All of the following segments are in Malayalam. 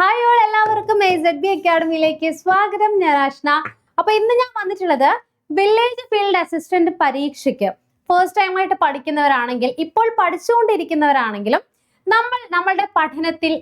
ഹായ് ഓൾ എല്ലാവർക്കും എ സെഡ് ബി അക്കാഡമിയിലേക്ക് സ്വാഗതം. ഞാൻ ആഷ്ന. അപ്പൊ ഇന്ന് ഞാൻ വന്നിട്ടുള്ളത് വില്ലേജ് ഫീൽഡ് അസിസ്റ്റന്റ് പരീക്ഷയ്ക്ക്. ഫസ്റ്റ് ടൈം ആയിട്ട് പഠിക്കുന്നവരാണെങ്കിൽ ഇപ്പോൾ പഠിച്ചുകൊണ്ടിരിക്കുന്നവരാണെങ്കിലും നമ്മൾ നമ്മളുടെ പഠനത്തിൽ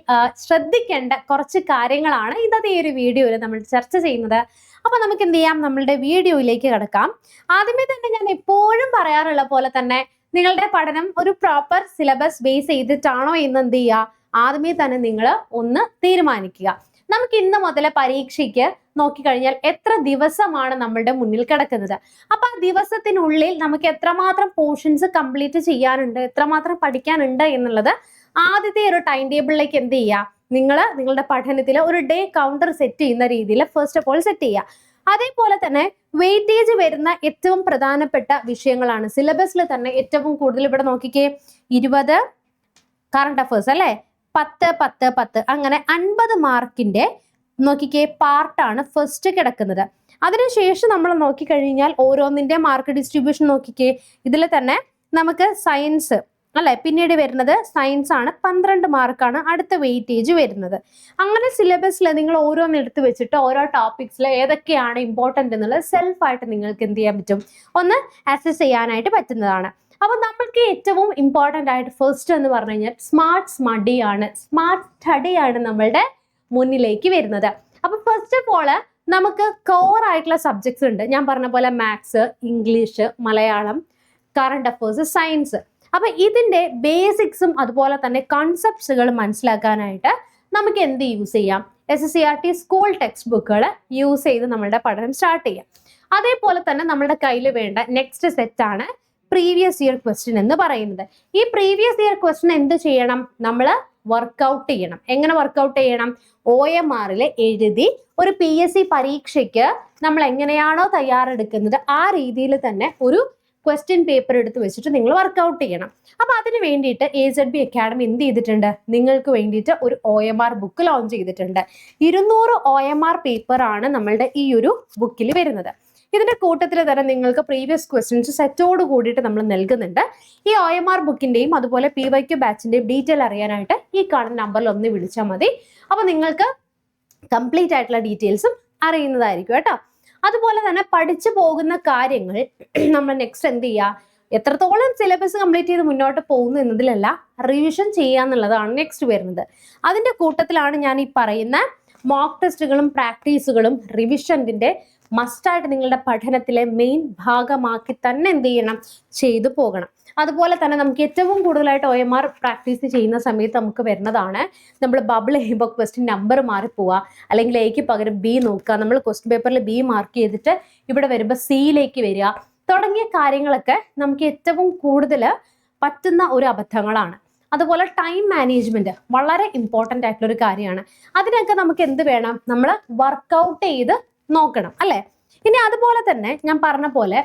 ശ്രദ്ധിക്കേണ്ട കുറച്ച് കാര്യങ്ങളാണ് ഇന്നത്തെ ഈ ഒരു വീഡിയോയിൽ നമ്മൾ ചർച്ച ചെയ്യുന്നത്. അപ്പൊ നമുക്ക് എന്ത് ചെയ്യാം? നമ്മളുടെ വീഡിയോയിലേക്ക് കിടക്കാം. ആദ്യമേ തന്നെ ഞാൻ എപ്പോഴും പറയാറുള്ള പോലെ തന്നെ നിങ്ങളുടെ പഠനം ഒരു പ്രോപ്പർ സിലബസ് ബേസ് ചെയ്തിട്ടാണോ എന്ന് എന്ത് ചെയ്യുക? ആദ്യമേ തന്നെ നിങ്ങൾ ഒന്ന് തീരുമാനിക്കുക. നമുക്ക് ഇന്ന് മുതലെ പരീക്ഷയ്ക്ക് നോക്കിക്കഴിഞ്ഞാൽ എത്ര ദിവസമാണ് നമ്മളുടെ മുന്നിൽ കിടക്കുന്നത്? അപ്പൊ ആ ദിവസത്തിനുള്ളിൽ നമുക്ക് എത്രമാത്രം പോർഷൻസ് കംപ്ലീറ്റ് ചെയ്യാനുണ്ട് എത്രമാത്രം പഠിക്കാനുണ്ട് എന്നുള്ളത് ആദ്യത്തെ ഒരു ടൈം ടേബിളിലേക്ക് എന്ത് ചെയ്യുക? നിങ്ങൾ നിങ്ങളുടെ പഠനത്തിൽ ഒരു ഡേ കൗണ്ടർ സെറ്റ് ചെയ്യുന്ന രീതിയിൽ ഫസ്റ്റ് ഓഫ് ഓൾ സെറ്റ് ചെയ്യുക. അതേപോലെ തന്നെ വെയിറ്റേജ് വരുന്ന ഏറ്റവും പ്രധാനപ്പെട്ട വിഷയങ്ങളാണ്. സിലബസിൽ തന്നെ ഏറ്റവും കൂടുതൽ ഇവിടെ നോക്കിക്കേ. ഇരുപത് കറണ്ട് അഫേഴ്സ് അല്ലേ? പത്ത് പത്ത് പത്ത്. അങ്ങനെ അൻപത് മാർക്കിന്റെ നോക്കിക്കേ പാർട്ടാണ് ഫസ്റ്റ് കിടക്കുന്നത്. അതിനുശേഷം നമ്മൾ നോക്കിക്കഴിഞ്ഞാൽ ഓരോന്നിന്റെ മാർക്ക് ഡിസ്ട്രിബ്യൂഷൻ നോക്കിക്കേ ഇതിൽ തന്നെ നമുക്ക് സയൻസ് അല്ലെ? പിന്നീട് വരുന്നത് സയൻസ് ആണ്. പന്ത്രണ്ട് മാർക്കാണ് അടുത്ത വെയിറ്റേജ് വരുന്നത്. അങ്ങനെ സിലബസിൽ നിങ്ങൾ ഓരോന്ന് എടുത്ത് വെച്ചിട്ട് ഓരോ ടോപ്പിക്സിൽ ഏതൊക്കെയാണ് ഇമ്പോർട്ടന്റ് എന്നുള്ളത് സെൽഫായിട്ട് നിങ്ങൾക്ക് എന്ത് ചെയ്യാൻ പറ്റും? ഒന്ന് അസസ് ചെയ്യാനായിട്ട് പറ്റുന്നതാണ്. അപ്പൊ നമ്മൾക്ക് ഏറ്റവും ഇമ്പോർട്ടന്റ് ആയിട്ട് ഫസ്റ്റ് എന്ന് പറഞ്ഞു കഴിഞ്ഞാൽ സ്മാർട്ട് ആണ്. സ്മാർട്ട് സ്റ്റഡി ആണ് നമ്മളുടെ മുന്നിലേക്ക് വരുന്നത്. അപ്പൊ ഫസ്റ്റ് ഓഫ് ഓൾ നമുക്ക് കോർ ആയിട്ടുള്ള സബ്ജക്ട്സ് ഉണ്ട്. ഞാൻ പറഞ്ഞ പോലെ maths English Malayalam current affairs science അപ്പൊ ഇതിന്റെ ബേസിക്സും അതുപോലെ തന്നെ കൺസെപ്റ്റ്സുകൾ മനസ്സിലാക്കാനായിട്ട് നമുക്ക് എന്ത് യൂസ് ചെയ്യാം? S S C R T school text ബുക്കുകൾ യൂസ് ചെയ്ത് നമ്മളുടെ പഠനം സ്റ്റാർട്ട് ചെയ്യാം. അതേപോലെ തന്നെ നമ്മുടെ കയ്യിൽ വേണ്ട നെക്സ്റ്റ് സെറ്റ് ആണ് പ്രീവിയസ് ഇയർ ക്വസ്റ്റ്യൻ എന്ന് പറയുന്നത്. ഈ പ്രീവിയസ് ഇയർ ക്വസ്റ്റ്യൻ എന്ത് ചെയ്യണം? നമ്മൾ വർക്കൗട്ട് ചെയ്യണം. എങ്ങനെ വർക്കൗട്ട് ചെയ്യണം? ഒ എം ആറിൽ എഴുതി ഒരു പി എസ് സി പരീക്ഷയ്ക്ക് നമ്മൾ എങ്ങനെയാണോ തയ്യാറെടുക്കുന്നത് ആ രീതിയിൽ തന്നെ ഒരു ക്വസ്റ്റ്യൻ പേപ്പർ എടുത്ത് വെച്ചിട്ട് നിങ്ങൾ വർക്കൗട്ട് ചെയ്യണം. അപ്പം അതിന് വേണ്ടിയിട്ട് എ സെഡ് ബി അക്കാഡമി എന്ത് ചെയ്തിട്ടുണ്ട്? നിങ്ങൾക്ക് വേണ്ടിയിട്ട് ഒരു O M R book launch ചെയ്തിട്ടുണ്ട്. ഇരുന്നൂറ് ഒ എം ആർ പേപ്പറാണ് നമ്മളുടെ ഈ ഒരു ബുക്കിൽ വരുന്നത്. ഇതിന്റെ കൂട്ടത്തിൽ തന്നെ നിങ്ങൾക്ക് പ്രീവിയസ് ക്വസ്റ്റ്യൻസ് സെറ്റോട് കൂടിയിട്ട് നമ്മൾ നൽകുന്നുണ്ട്. ഈ ഒ എം ആർ ബുക്കിന്റെയും അതുപോലെ പി വൈ ക്യു ബാച്ചിന്റെയും ഡീറ്റെയിൽ അറിയാനായിട്ട് ഈ കാണുന്ന നമ്പറിൽ ഒന്ന് വിളിച്ചാൽ മതി. അപ്പൊ നിങ്ങൾക്ക് കംപ്ലീറ്റ് ആയിട്ടുള്ള ഡീറ്റെയിൽസും അറിയുന്നതായിരിക്കും കേട്ടോ. അതുപോലെ തന്നെ പഠിച്ചു പോകുന്ന കാര്യങ്ങൾ നമ്മൾ നെക്സ്റ്റ് എന്ത് ചെയ്യുക എത്രത്തോളം സിലബസ് കംപ്ലീറ്റ് ചെയ്ത് മുന്നോട്ട് പോകുന്നു എന്നതിലല്ല റിവിഷൻ ചെയ്യുക എന്നുള്ളതാണ് നെക്സ്റ്റ് വരുന്നത്. അതിന്റെ കൂട്ടത്തിലാണ് ഞാൻ ഈ പറയുന്ന മോക്ക് ടെസ്റ്റുകളും പ്രാക്ടീസുകളും റിവിഷന്റെ മസ്റ്റായിട്ട് നിങ്ങളുടെ പഠനത്തിലെ മെയിൻ ഭാഗമാക്കി തന്നെ എന്ത് ചെയ്യണം? ചെയ്തു പോകണം. അതുപോലെ തന്നെ നമുക്ക് ഏറ്റവും കൂടുതലായിട്ട് ഒ എം ആർ പ്രാക്ടീസ് ചെയ്യുന്ന സമയത്ത് നമുക്ക് വരുന്നതാണ്. നമ്മൾ ബബിൾ ചെയ്യുമ്പോൾ ക്വസ്റ്റ്യൻ നമ്പർ മാറിപ്പോവുക അല്ലെങ്കിൽ എക്ക് പകരം ബി നോക്കുക. നമ്മൾ ക്വസ്റ്റ്യൻ പേപ്പറിൽ ബി മാർക്ക് ചെയ്തിട്ട് ഇവിടെ വരുമ്പോൾ സിയിലേക്ക് വരിക. തുടങ്ങിയ കാര്യങ്ങളൊക്കെ നമുക്ക് ഏറ്റവും കൂടുതൽ പറ്റുന്ന ഒരു അബദ്ധങ്ങളാണ്. അതുപോലെ ടൈം മാനേജ്മെന്റ് വളരെ ഇമ്പോർട്ടന്റ് ആയിട്ടുള്ള ഒരു കാര്യമാണ്. അതിനൊക്കെ നമുക്ക് എന്ത് വേണം? നമ്മൾ വർക്കൗട്ട് ചെയ്ത് നോക്കണം അല്ലേ? ഇനി അതുപോലെ തന്നെ ഞാൻ പറഞ്ഞ പോലെ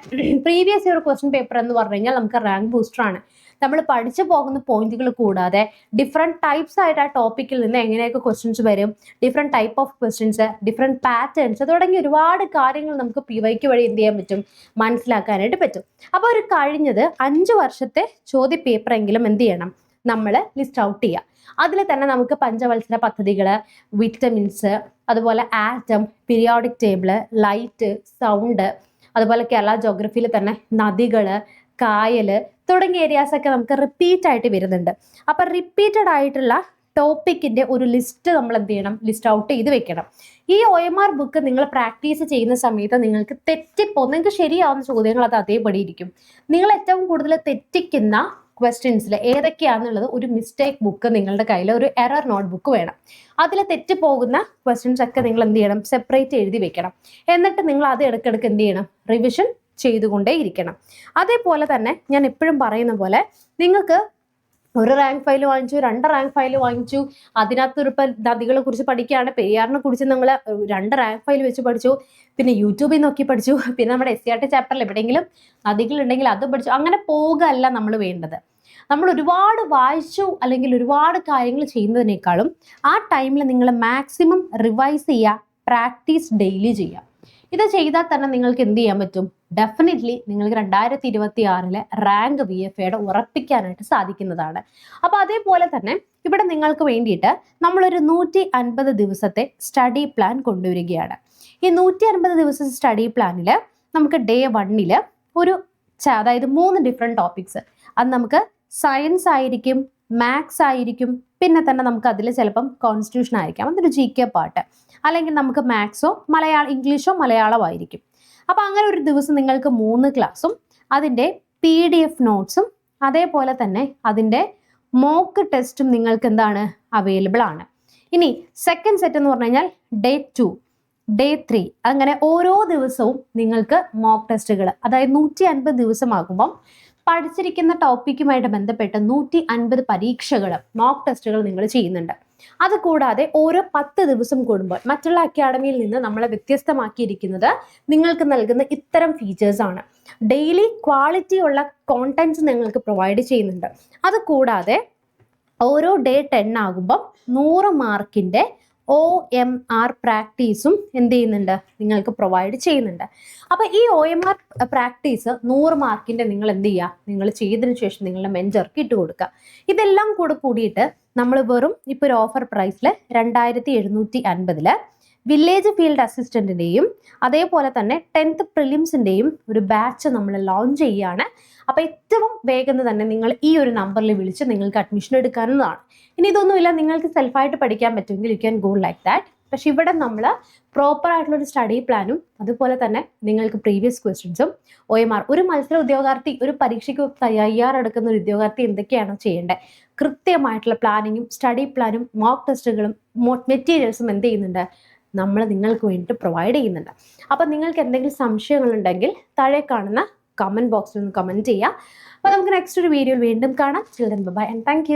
പ്രീവിയസ് ഇയർ ക്വസ്റ്റ്യൻ പേപ്പർ എന്ന് പറഞ്ഞു കഴിഞ്ഞാൽ നമുക്ക് റാങ്ക് ബൂസ്റ്റർ ആണ്. നമ്മൾ പഠിച്ചു പോകുന്ന പോയിന്റുകൾ കൂടാതെ ഡിഫറെന്റ് ടൈപ്സ് ആയിട്ട് ആ ടോപ്പിക്കിൽ നിന്ന് എങ്ങനെയൊക്കെ ക്വസ്റ്റ്യൻസ് വരും different type of questions different patterns തുടങ്ങി ഒരുപാട് കാര്യങ്ങൾ നമുക്ക് പി വൈക്ക് വഴി എന്ത് ചെയ്യാൻ പറ്റും? മനസ്സിലാക്കാനായിട്ട് പറ്റും. അപ്പോൾ ഒരു കഴിഞ്ഞത് അഞ്ച് വർഷത്തെ ചോദ്യ പേപ്പറെങ്കിലും എന്ത് ചെയ്യണം? നമ്മൾ ലിസ്റ്റ് ഔട്ട് ചെയ്യുക അതിൽ തന്നെ നമുക്ക് പഞ്ചവത്സര പദ്ധതികൾ വിറ്റമിൻസ് അതുപോലെ atom periodic table light sound അതുപോലെ കേരള ജോഗ്രഫിയിൽ തന്നെ നദികൾ കായൽ തുടങ്ങിയ ഏരിയാസ് ഒക്കെ നമുക്ക് റിപ്പീറ്റ് ആയിട്ട് വരുന്നുണ്ട്. അപ്പം റിപ്പീറ്റഡ് ആയിട്ടുള്ള ടോപ്പിക്കിന്റെ ഒരു ലിസ്റ്റ് നമ്മൾ എന്ത് ചെയ്യണം? ലിസ്റ്റ് ഔട്ട് ചെയ്ത് വെക്കണം. ഈ ഒ എം ആർ ബുക്ക് നിങ്ങൾ പ്രാക്ടീസ് ചെയ്യുന്ന സമയത്ത് നിങ്ങൾക്ക് തെറ്റിപ്പോ നിങ്ങൾക്ക് ശരിയാവുന്ന ചോദ്യങ്ങൾ അത് അതേപടി ഇരിക്കും. നിങ്ങൾ ഏറ്റവും കൂടുതൽ തെറ്റിക്കുന്ന ക്വസ്റ്റ്യൻസിൽ ഏതൊക്കെയാണെന്നുള്ളത് ഒരു മിസ്റ്റേക്ക് ബുക്ക് നിങ്ങളുടെ കയ്യിൽ ഒരു എറർ നോട്ട് ബുക്ക് വേണം അതിൽ തെറ്റിപ്പോകുന്ന ക്വസ്റ്റ്യൻസ് ഒക്കെ നിങ്ങൾ എന്ത് ചെയ്യണം? സെപ്പറേറ്റ് എഴുതി വെക്കണം. എന്നിട്ട് നിങ്ങൾ അത് ഇടയ്ക്കിടയ്ക്ക് എന്ത് ചെയ്യണം? റിവിഷൻ ചെയ്തുകൊണ്ടേ ഇരിക്കണം. അതേപോലെ തന്നെ ഞാൻ എപ്പോഴും പറയുന്ന പോലെ നിങ്ങൾക്ക് ഒരു റാങ്ക് ഫയൽ വാങ്ങിച്ചു രണ്ട് റാങ്ക് ഫയൽ വാങ്ങിച്ചു അതിനകത്ത് ഒരു നദികളെ കുറിച്ച് പഠിക്കുകയാണ് പെരിയാറിനെ കുറിച്ച് നമ്മൾ രണ്ട് റാങ്ക് ഫയൽ വെച്ച് പഠിച്ചു പിന്നെ യൂട്യൂബിൽ നോക്കി പഠിച്ചു പിന്നെ നമ്മുടെ എസ് സി ആർ ടി ചാപ്റ്ററിൽ എവിടെയെങ്കിലും നദികളുണ്ടെങ്കിൽ അത് പഠിച്ചു അങ്ങനെ പോകുകയല്ല നമ്മൾ വേണ്ടത്. നമ്മൾ ഒരുപാട് വായിച്ചു അല്ലെങ്കിൽ ഒരുപാട് കാര്യങ്ങൾ ചെയ്യുന്നതിനേക്കാളും ആ ടൈമിൽ നിങ്ങൾ മാക്സിമം റിവൈസ് ചെയ്യുക പ്രാക്ടീസ് ഡെയിലി ചെയ്യുക. ഇത് ചെയ്താൽ തന്നെ നിങ്ങൾക്ക് എന്ത് ചെയ്യാൻ പറ്റും? ഡെഫിനറ്റ്ലി നിങ്ങൾക്ക് രണ്ടായിരത്തി ഇരുപത്തി ആറിലെ റാങ്ക് വി എഫ് എയുടെ ഉറപ്പിക്കാനായിട്ട് സാധിക്കുന്നതാണ്. അപ്പോൾ അതേപോലെ തന്നെ ഇവിടെ നിങ്ങൾക്ക് വേണ്ടിയിട്ട് നമ്മളൊരു നൂറ്റി അൻപത് ദിവസത്തെ സ്റ്റഡി പ്ലാൻ കൊണ്ടുവരികയാണ്. ഈ നൂറ്റി അൻപത് ദിവസത്തെ സ്റ്റഡി പ്ലാനിൽ നമുക്ക് ഡേ വണ്ണിൽ ഒരു അതായത് മൂന്ന് ഡിഫറെന്റ് ടോപ്പിക്സ് അത് നമുക്ക് സയൻസ് ആയിരിക്കും മാത്സ് ആയിരിക്കും പിന്നെ തന്നെ നമുക്ക് അതിൽ ചിലപ്പം കോൺസ്റ്റിറ്റ്യൂഷൻ ആയിരിക്കാം. അതൊരു ജി കെ പാട്ട്. അല്ലെങ്കിൽ നമുക്ക് മാത്സോ മലയാളം ഇംഗ്ലീഷോ മലയാളമോ ആയിരിക്കും. അപ്പോൾ അങ്ങനെ ഒരു ദിവസം നിങ്ങൾക്ക് മൂന്ന് ക്ലാസ്സും അതിന്റെ പി ഡി എഫ് നോട്ട്സും അതേപോലെ തന്നെ അതിന്റെ മോക്ക് ടെസ്റ്റും നിങ്ങൾക്ക് എന്താണ്? അവൈലബിൾ ആണ്. ഇനി സെക്കൻഡ് സെറ്റ് എന്ന് പറഞ്ഞു കഴിഞ്ഞാൽ ഡേ ടു ഡേ ത്രീ അങ്ങനെ ഓരോ ദിവസവും നിങ്ങൾക്ക് മോക്ക് ടെസ്റ്റുകൾ അതായത് നൂറ്റി അൻപത് ദിവസമാകുമ്പം പഠിച്ചിരിക്കുന്ന ടോപ്പിക്കുമായിട്ട് ബന്ധപ്പെട്ട് നൂറ്റി അൻപത് പരീക്ഷകൾ മോക്ക് ടെസ്റ്റുകൾ നിങ്ങൾ ചെയ്യുന്നുണ്ട്. അത് കൂടാതെ ഓരോ പത്ത് ദിവസം കൂടുമ്പോൾ മറ്റുള്ള അക്കാഡമിയിൽ നിന്ന് നമ്മളെ വ്യത്യസ്തമാക്കിയിരിക്കുന്നത് നിങ്ങൾക്ക് നൽകുന്ന ഇത്തരം ഫീച്ചേഴ്സ് ആണ്. ഡെയിലി ക്വാളിറ്റി ഉള്ള കോണ്ടന്റ്സ് നിങ്ങൾക്ക് പ്രൊവൈഡ് ചെയ്യുന്നുണ്ട്. അത് കൂടാതെ ഓരോ ഡേ ടെൻ ആകുമ്പം നൂറ് മാർക്കിന്റെ ഒ എം ആർ പ്രാക്ടീസും എന്ത് ചെയ്യുന്നുണ്ട്? നിങ്ങൾക്ക് പ്രൊവൈഡ് ചെയ്യുന്നുണ്ട്. അപ്പോൾ ഈ ഒ എം ആർ പ്രാക്ടീസ് നൂറ് മാർക്കിന്റെ നിങ്ങൾ എന്ത് ചെയ്യുക? നിങ്ങൾ ചെയ്തതിന് ശേഷം നിങ്ങളുടെ മെന്റർക്ക് ഇട്ട് കൊടുക്കുക. ഇതെല്ലാം കൂടെ കൂടിയിട്ട് നമ്മൾ വെറും ഇപ്പോൾ ഒരു ഓഫർ പ്രൈസിൽ രണ്ടായിരത്തി എഴുന്നൂറ്റി അൻപതിൽ വില്ലേജ് ഫീൽഡ് അസിസ്റ്റന്റിന്റെയും അതേപോലെ തന്നെ ടെൻത്ത് പ്രിലിംസിന്റെയും ഒരു ബാച്ച് നമ്മൾ ലോഞ്ച് ചെയ്യുകയാണ് അപ്പോൾ ഏറ്റവും വേഗം തന്നെ നിങ്ങൾ ഈ ഒരു നമ്പറിൽ വിളിച്ച് നിങ്ങൾക്ക് അഡ്മിഷൻ എടുക്കാവുന്നതാണ്. ഇനി ഇതൊന്നുമില്ല നിങ്ങൾക്ക് സെൽഫായിട്ട് പഠിക്കാൻ പറ്റുമെങ്കിൽ you can go like that പക്ഷെ ഇവിടെ നമ്മൾ പ്രോപ്പർ ആയിട്ടുള്ള ഒരു സ്റ്റഡി പ്ലാനും അതുപോലെ തന്നെ നിങ്ങൾക്ക് പ്രീവിയസ് ക്വസ്റ്റ്യൻസും ഒ എം ആർ ഒരു മത്സര ഉദ്യോഗാർത്ഥി ഒരു പരീക്ഷയ്ക്ക് തയ്യാറെടുക്കുന്ന ഒരു ഉദ്യോഗാർത്ഥി എന്തൊക്കെയാണോ ചെയ്യേണ്ടത്? കൃത്യമായിട്ടുള്ള പ്ലാനിങ്ങും സ്റ്റഡി പ്ലാനും മോക്ക് ടെസ്റ്റുകളും മെറ്റീരിയൽസും എന്ത് ചെയ്യുന്നുണ്ട്? നമ്മൾ നിങ്ങൾക്ക് വേണ്ടിയിട്ട് പ്രൊവൈഡ് ചെയ്യുന്നുണ്ട്. അപ്പം നിങ്ങൾക്ക് എന്തെങ്കിലും സംശയങ്ങളുണ്ടെങ്കിൽ താഴെ കാണുന്ന കമന്റ് ബോക്സിൽ ഒന്ന് കമന്റ് ചെയ്യുക അപ്പോൾ നമുക്ക് നെക്സ്റ്റ് ഒരു വീഡിയോയിൽ വീണ്ടും കാണാം. Children by and thank